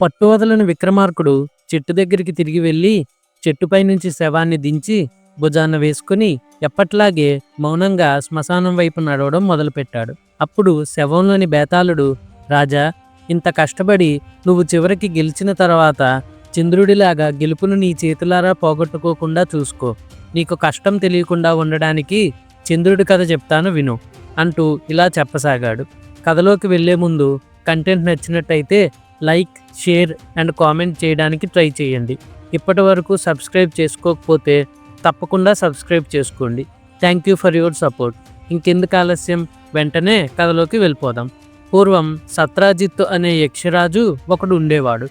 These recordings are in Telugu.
పట్టువదలని విక్రమార్కుడు చెట్టు దగ్గరికి తిరిగి వెళ్ళి చెట్టుపై నుంచి శవాన్ని దించి భుజాన వేసుకుని ఎప్పట్లాగే మౌనంగా శ్మశానం వైపు నడవడం మొదలుపెట్టాడు. అప్పుడు శవంలోని బేతాళుడు రాజా ఇంత కష్టపడి నువ్వు చివరికి గెలిచిన తర్వాత చంద్రుడిలాగా గెలుపును నీ చేతులారా పోగొట్టుకోకుండా చూసుకో. నీకు కష్టం తెలియకుండా ఉండడానికి చంద్రుడి కథ చెప్తాను విను అంటూ ఇలా చెప్పసాగాడు. కథలోకి వెళ్ళే ముందు కంటెంట్ నచ్చినట్టయితే లైక్ షేర్ అండ్ కామెంట్ చేయడానికి ట్రై చేయండి. ఇప్పటి వరకు సబ్స్క్రైబ్ చేసుకోకపోతే తప్పకుండా సబ్స్క్రైబ్ చేసుకోండి. Thank you for your support. ఇంకెందుకు ఆలస్యం? వెంటనే కథలోకి వెళ్ళిపోదాం. పూర్వం సత్రాజిత్ అనే యక్షరాజు ఒకడు ఉండేవాడు.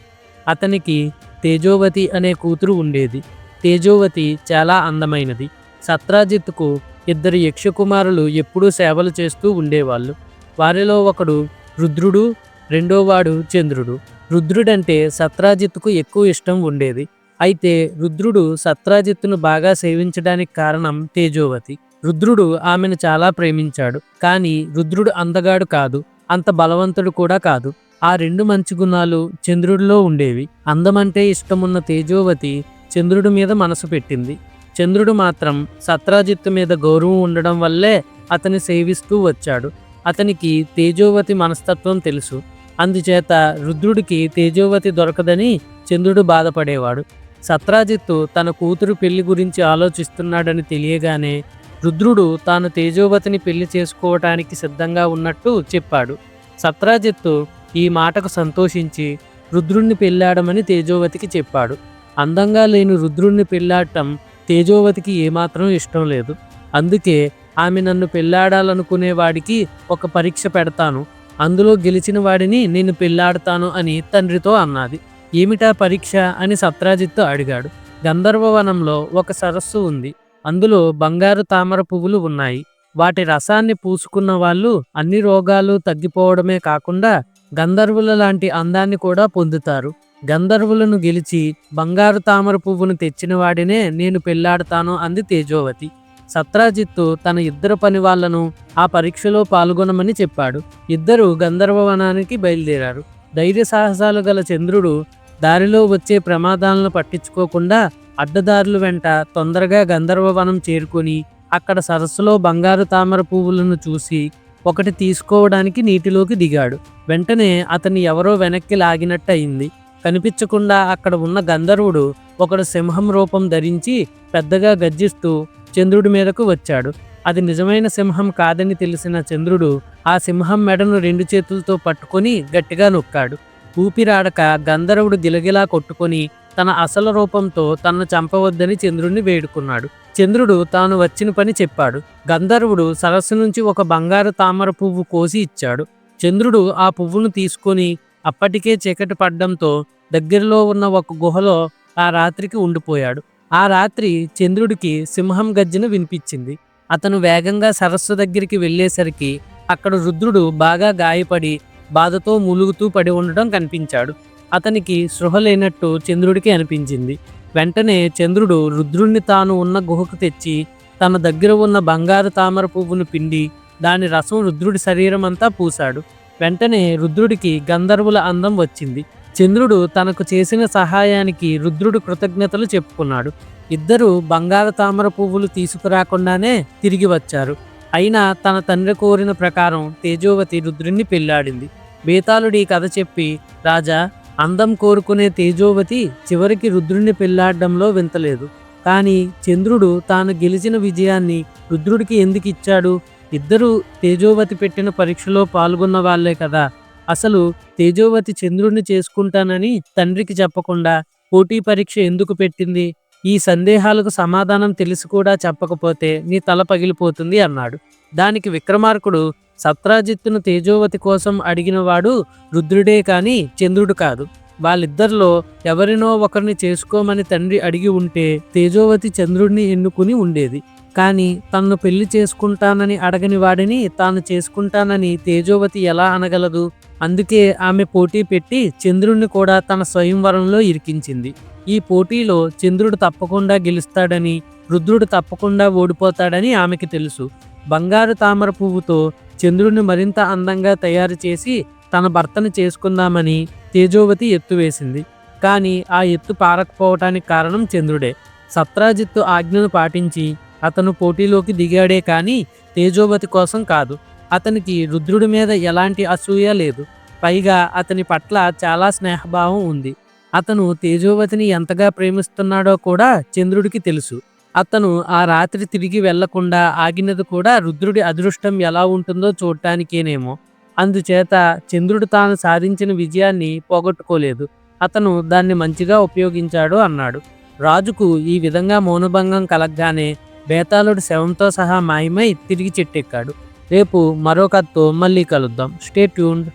అతనికి తేజోవతి అనే కూతురు ఉండేది. తేజోవతి చాలా అందమైనది. సత్రాజిత్కు ఇద్దరు యక్షకుమారులు ఎప్పుడూ సేవలు చేస్తూ ఉండేవాళ్ళు. వారిలో ఒకడు రుద్రుడు రెండోవాడు చంద్రుడు. రుద్రుడంటే సత్రాజిత్కు ఎక్కువ ఇష్టం ఉండేది. అయితే రుద్రుడు సత్రాజిత్తును బాగా సేవించడానికి కారణం తేజోవతి. రుద్రుడు ఆమెను చాలా ప్రేమించాడు. కానీ రుద్రుడు అందగాడు కాదు. అంత బలవంతుడు కూడా కాదు. ఆ రెండు మంచి గుణాలు చంద్రుడిలో ఉండేవి. అందమంటే ఇష్టమున్న తేజోవతి చంద్రుడి మీద మనసు పెట్టింది. చంద్రుడు మాత్రం సత్రాజిత్తు మీద గౌరవం ఉండడం వల్లే అతని సేవిస్తూ వచ్చాడు. అతనికి తేజోవతి మనస్తత్వం తెలుసు. అందుచేత రుద్రుడికి తేజోవతి దొరకదని చంద్రుడు బాధపడేవాడు. సత్రాజిత్తు తన కూతురు పెళ్ళి గురించి ఆలోచిస్తున్నాడని తెలియగానే రుద్రుడు తాను తేజోవతిని పెళ్ళి చేసుకోవటానికి సిద్ధంగా ఉన్నట్టు చెప్పాడు. సత్రాజిత్తు ఈ మాటకు సంతోషించి రుద్రుణ్ణి పెళ్ళాడమని తేజోవతికి చెప్పాడు. అందంగా లేని రుద్రుణ్ణి పెళ్ళాడటం తేజోవతికి ఏమాత్రం ఇష్టం లేదు. అందుకే ఆమె నన్ను పెళ్ళాడాలనుకునే వాడికి ఒక పరీక్ష పెడతాను. అందులో గెలిచిన వాడిని నేను పెళ్ళాడతాను అని తండ్రితో అన్నది. ఏమిటా పరీక్ష? అని సత్రాజిత్తో అడిగాడు. గంధర్వవనంలో ఒక సరస్సు ఉంది. అందులో బంగారు తామర పువ్వులు ఉన్నాయి. వాటి రసాన్ని పూసుకున్న వాళ్ళు అన్ని రోగాలు తగ్గిపోవడమే కాకుండా గంధర్వుల లాంటి అందాన్ని కూడా పొందుతారు. గంధర్వులను గెలిచి బంగారు తామర పువ్వును తెచ్చిన వాడినే నేను పెళ్ళాడతాను అంది తేజోవతి. సత్రాజిత్తు తన ఇద్దరు పని వాళ్ళను ఆ పరీక్షలో పాల్గొనమని చెప్పాడు. ఇద్దరు గంధర్వవనానికి బయలుదేరారు. ధైర్య సాహసాలు గల చంద్రుడు దారిలో వచ్చే ప్రమాదాలను పట్టించుకోకుండా అడ్డదారులు వెంట తొందరగా గంధర్వవనం చేరుకొని అక్కడ సరస్సులో బంగారు తామర పువ్వులను చూసి ఒకటి తీసుకోవడానికి నీటిలోకి దిగాడు. వెంటనే అతన్ని ఎవరో వెనక్కి లాగినట్టు అయింది కనిపించకుండా అక్కడ ఉన్న గంధర్వుడు ఒకడు సింహం రూపం ధరించి పెద్దగా గర్జిస్తూ చంద్రుడి మీదకు వచ్చాడు. అది నిజమైన సింహం కాదని తెలిసిన చంద్రుడు ఆ సింహం మెడను రెండు చేతులతో పట్టుకొని గట్టిగా నొక్కాడు. ఊపిరాడక గంధర్వుడు గిలగిలా కొట్టుకొని తన అసలు రూపంతో తనను చంపవద్దని చంద్రుడిని వేడుకున్నాడు. చంద్రుడు తాను వచ్చిన పని చెప్పాడు. గంధర్వుడు సరస్సు నుంచి ఒక బంగారు తామర పువ్వు కోసి ఇచ్చాడు. చంద్రుడు ఆ పువ్వును తీసుకొని అప్పటికే చీకటి పడ్డంతో దగ్గరలో ఉన్న ఒక గుహలో ఆ రాత్రికి ఉండిపోయాడు. ఆ రాత్రి చంద్రుడికి సింహం గర్జన వినిపించింది. అతను వేగంగా సరస్సు దగ్గరికి వెళ్ళేసరికి అక్కడ రుద్రుడు బాగా గాయపడి బాధతో ములుగుతూ పడి ఉండడం కనిపించాడు. అతనికి సృహ లేనట్టు చంద్రుడికి అనిపించింది. వెంటనే చంద్రుడు రుద్రుణ్ణి తాను ఉన్న గుహకు తెచ్చి తన దగ్గర ఉన్న బంగారు తామర పువ్వును పిండి దాని రసం రుద్రుడి శరీరం అంతా పూశాడు. వెంటనే రుద్రుడికి గంధర్వుల అందం వచ్చింది. చంద్రుడు తనకు చేసిన సహాయానికి రుద్రుడు కృతజ్ఞతలు చెప్పుకున్నాడు. ఇద్దరు బంగారు తామర పువ్వులు తీసుకురాకుండానే తిరిగి వచ్చారు. అయినా తన తండ్రి కోరిన ప్రకారం తేజోవతి రుద్రుణ్ణి పెళ్ళాడింది. బేతాళుడి కథ చెప్పి రాజా అందం కోరుకునే తేజోవతి చివరికి రుద్రుణ్ణి పెళ్ళాడడంలో వింతలేదు. కానీ చంద్రుడు తాను గెలిచిన విజయాన్ని రుద్రుడికి ఎందుకు ఇచ్చాడు? ఇద్దరు తేజోవతి పెట్టిన పరీక్షలో పాల్గొన్న వాళ్ళే కదా. అసలు తేజోవతి చంద్రుడిని చేసుకుంటానని తండ్రికి చెప్పకుండా పోటీ పరీక్ష ఎందుకు పెట్టింది? ఈ సందేహాలకు సమాధానం తెలిసి కూడా చెప్పకపోతే నీ తల పగిలిపోతుంది అన్నాడు. దానికి విక్రమార్కుడు సత్రాజిత్తును తేజోవతి కోసం అడిగినవాడు రుద్రుడే కాని చంద్రుడు కాదు. వాళ్ళిద్దరిలో ఎవరినో ఒకరిని చేసుకోమని తండ్రి అడిగి ఉంటే తేజోవతి చంద్రుడిని ఎన్నుకుని ఉండేది. కానీ తనను పెళ్ళి చేసుకుంటానని అడగని వాడిని తాను చేసుకుంటానని తేజోవతి ఎలా అనగలదు? అందుకే ఆమె పోటీ పెట్టి చంద్రుణ్ణి కూడా తన స్వయంవరంలో ఇరికించింది. ఈ పోటీలో చంద్రుడు తప్పకుండా గెలుస్తాడని రుద్రుడు తప్పకుండా ఓడిపోతాడని ఆమెకి తెలుసు. బంగారు తామర పువ్వుతో చంద్రుడిని మరింత అందంగా తయారు చేసి తన భర్తను చేసుకుందామని తేజోవతి ఎత్తు వేసింది. కానీ ఆ ఎత్తు పారకపోవటానికి కారణం చంద్రుడే. సత్రాజిత్తు ఆజ్ఞను పాటించి అతను పోటీలోకి దిగాడే కానీ తేజోవతి కోసం కాదు. అతనికి రుద్రుడి మీద ఎలాంటి అసూయ లేదు. పైగా అతని పట్ల చాలా స్నేహభావం ఉంది. అతను తేజోవతిని ఎంతగా ప్రేమిస్తున్నాడో కూడా చంద్రుడికి తెలుసు. అతను ఆ రాత్రి తిరిగి వెళ్ళకుండా ఆగినది కూడా రుద్రుడి అదృష్టం ఎలా ఉంటుందో చూడటానికేనేమో అందుచేత చంద్రుడు తాను సాధించిన విజయాన్ని పోగొట్టుకోలేదు. అతను దాన్ని మంచిగా ఉపయోగించాడు అన్నాడు. రాజుకు ఈ విధంగా మౌనభంగం కలగ్గానే బేతాళుడు శవంతో సహా మాయమై తిరిగి చెట్టెక్కాడు. రేపు మరో కథతో మళ్ళీ కలుద్దాం. Stay tuned